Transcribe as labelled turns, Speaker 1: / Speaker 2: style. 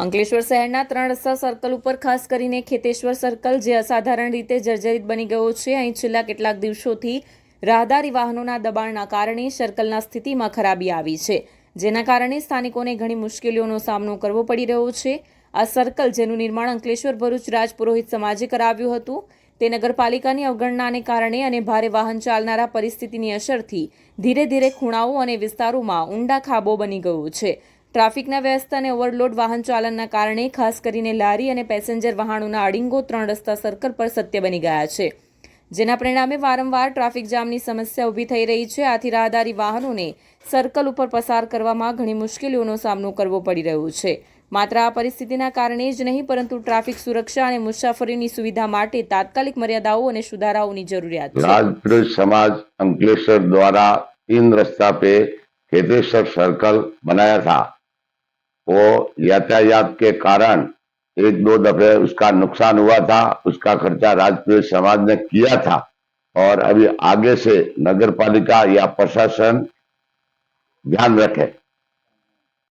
Speaker 1: અંકલેશ્વર શહેરના ત્રણ રસ્તા સર્કલ ઉપર ખાસ કરીને ખેતેશ્વર સર્કલ જે અસાધારણ રીતે જર્જરિત બની ગયો છે. અહીં છેલ્લા કેટલાક દિવસોથી રાહદારી વાહનોના દબાણના કારણે સર્કલના સ્થિતિમાં ખરાબી આવી છે. જેના કારણે સ્થાનિકોને ઘણી મુશ્કેલીઓનો સામનો કરવો પડી રહ્યો છે. આ સર્કલ જેનું નિર્માણ અંકલેશ્વર ભરૂચ રાજપુરોહિત સમાજે કરાવ્યું હતું. તે નગરપાલિકાની અવગણનાને કારણે અને ભારે વાહન ચાલનારા પરિસ્થિતિની અસરથી ધીરે ધીરે ખૂણાઓ અને વિસ્તારોમાં ઊંડા ખાબો બની ગયો છે. ટ્રાફિકના વ્યસ્ત અને ઓવરલોડ વાહન ચાલનના કારણે, ખાસ કરીને લારી અને પેસેન્જર વાહનોના અડિંગો ત્રણ રસ્તા સર્કલ પર સત્ય બની ગયા છે. જેના પરિણામે વારંવાર ટ્રાફિક જામની સમસ્યા ઊભી થઈ રહી છે. આથી રાહદારી વાહનોને સર્કલ ઉપર પસાર કરવામાં ઘણી મુશ્કેલીઓનો સામનો કરવો પડી રહ્યો છે. માત્ર આ પરિસ્થિતિના કારણે જ નહીં, પરંતુ ટ્રાફિક સુરક્ષા અને મુસાફરીની સુવિધા માટે તાત્કાલિક મર્યાદાઓ અને સુધારાઓની જરૂરિયાત છે.
Speaker 2: સમાજ અંકલેશ્વર દ્વારા તીન રસ્તા પે ખેતેશ્વર સર્કલ બનાયા થા. वो यातायात के कारण एक दो दफे उसका नुकसान हुआ था, उसका खर्चा राजपुर समाज ने किया था। और अभी आगे से नगर पालिका या प्रशासन ध्यान रखे।